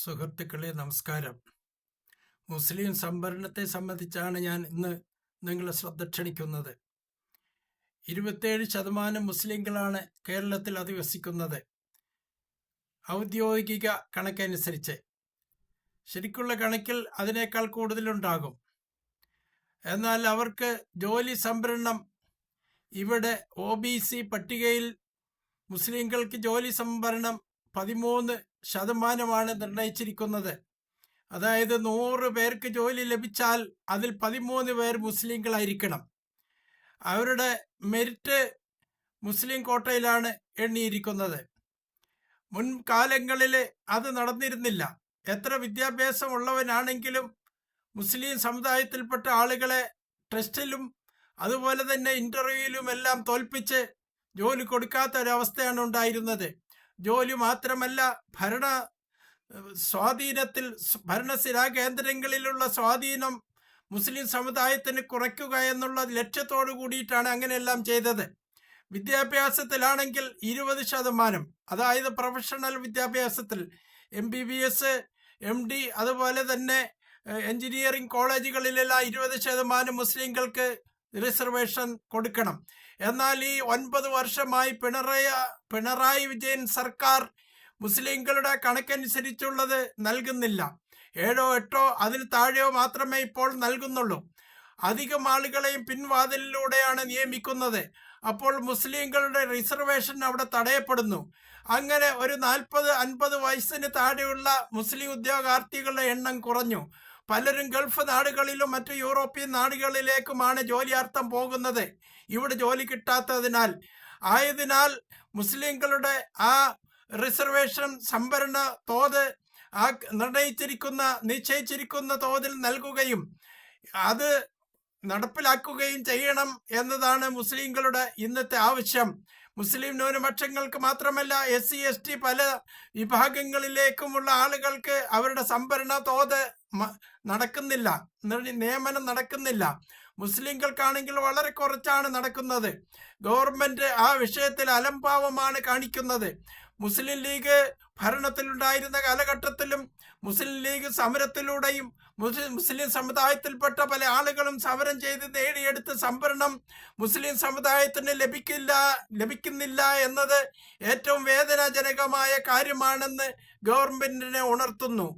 സുഹൃത്തുക്കളെ നമസ്കാരം. മുസ്ലിം സംവരണത്തെ സംബന്ധിച്ചാണ് ഞാൻ ഇന്ന് നിങ്ങളെ ശ്രദ്ധ ക്ഷണിക്കുന്നത്. ഇരുപത്തേഴ് ശതമാനം മുസ്ലിങ്ങളാണ് കേരളത്തിൽ അധിവസിക്കുന്നത്. ഔദ്യോഗിക കണക്കനുസരിച്ച്. ശരിക്കുള്ള കണക്കിൽ അതിനേക്കാൾ കൂടുതലുണ്ടാകും. എന്നാൽ അവർക്ക് ജോലി സംവരണം ഇവിടെ ഒ ബി സി പട്ടികയിൽ മുസ്ലിങ്ങൾക്ക് ജോലി സംവരണം പതിമൂന്ന് ശതമാനമാണ് നിർണയിച്ചിരിക്കുന്നത്. അതായത് നൂറ് പേർക്ക് ജോലി ലഭിച്ചാൽ അതിൽ പതിമൂന്ന് പേർ മുസ്ലിങ്ങളായിരിക്കണം. അവരുടെ മെരിറ്റ് മുസ്ലിം കോട്ടയിലാണ് എണ്ണിയിരിക്കുന്നത്. മുൻകാലങ്ങളിൽ അത് നടന്നിരുന്നില്ല. എത്ര വിദ്യാഭ്യാസമുള്ളവനാണെങ്കിലും മുസ്ലിം സമുദായത്തിൽപ്പെട്ട ആളുകളെ ടെസ്റ്റിലും അതുപോലെ തന്നെ ഇന്റർവ്യൂവിലും എല്ലാം തോൽപ്പിച്ച് ജോലി കൊടുക്കാത്ത ഒരവസ്ഥയാണ് ഉണ്ടായിരുന്നത്. ജോലി മാത്രമല്ല ഭരണ സ്വാധീനത്തിൽ ഭരണസിരാ കേന്ദ്രങ്ങളിലുള്ള സ്വാധീനം മുസ്ലിം സമുദായത്തിന് കുറയ്ക്കുക എന്നുള്ള ലക്ഷ്യത്തോടു കൂടിയിട്ടാണ് അങ്ങനെയെല്ലാം ചെയ്തത്. വിദ്യാഭ്യാസത്തിലാണെങ്കിൽ ഇരുപത് ശതമാനം അതായത് പ്രൊഫഷണൽ വിദ്യാഭ്യാസത്തിൽ M B B S M D അതുപോലെ തന്നെ എഞ്ചിനീയറിംഗ് കോളേജുകളിലെല്ലാം ഇരുപത് ശതമാനം മുസ്ലിങ്ങൾക്ക് റിസർവേഷൻ കൊടുക്കണം. എന്നാൽ ഈ ഒൻപത് വർഷമായി പിണറായി പിണറായി വിജയൻ സർക്കാർ മുസ്ലിങ്ങളുടെ കണക്കനുസരിച്ചുള്ളത് നൽകുന്നില്ല. ഏഴോ എട്ടോ അതിൽ താഴെയോ മാത്രമേ ഇപ്പോൾ നൽകുന്നുള്ളൂ. അധികം ആളുകളെയും പിൻവാതിലിലൂടെയാണ് നിയമിക്കുന്നത്. അപ്പോൾ മുസ്ലിങ്ങളുടെ റിസർവേഷൻ അവിടെ തടയപ്പെടുന്നു. അങ്ങനെ ഒരു നാൽപ്പത് അൻപത് വയസ്സിന് താഴെയുള്ള മുസ്ലിം ഉദ്യോഗാർത്ഥികളുടെ എണ്ണം കുറഞ്ഞു. പലരും ഗൾഫ് നാടുകളിലും മറ്റു യൂറോപ്യൻ നാടുകളിലേക്കുമാണ് ജോലിയാർത്ഥം പോകുന്നത്. ഇവിടെ ജോലി കിട്ടാത്തതിനാൽ. ആയതിനാൽ മുസ്ലിങ്ങളുടെ ആ റിസർവേഷൻ സംഭരണ തോത് ആ നിർണയിച്ചിരിക്കുന്ന നിശ്ചയിച്ചിരിക്കുന്ന തോതിൽ നൽകുകയും അത് നടപ്പിലാക്കുകയും ചെയ്യണം എന്നതാണ് മുസ്ലിങ്ങളുടെ ഇന്നത്തെ ആവശ്യം. മുസ്ലിം ന്യൂനപക്ഷങ്ങൾക്ക് മാത്രമല്ല എസ് സി എസ് ടി പല വിഭാഗങ്ങളിലേക്കുമുള്ള ആളുകൾക്ക് അവരുടെ സംഭരണ തോത് നടക്കുന്നില്ല. നിയമനം നടക്കുന്നില്ല. മുസ്ലിങ്ങൾക്കാണെങ്കിൽ വളരെ കുറച്ചാണ് നടക്കുന്നത്. ഗവൺമെന്റ് ആ വിഷയത്തിൽ അലംഭാവമാണ് കാണിക്കുന്നത്. മുസ്ലിം ലീഗ് ഭരണത്തിലുണ്ടായിരുന്ന കാലഘട്ടത്തിലും മുസ്ലിം ലീഗ് സമരത്തിലൂടെയും മുസ്ലിം സമുദായത്തിൽപ്പെട്ട പല ആളുകളും സമരം ചെയ്ത് നേടിയെടുത്ത സംവരണം മുസ്ലിം സമുദായത്തിന് ലഭിക്കില്ല ലഭിക്കുന്നില്ല എന്നത് ഏറ്റവും വേദനാജനകമായ കാര്യമാണെന്ന് ഗവൺമെന്റിനെ ഉണർത്തുന്നു.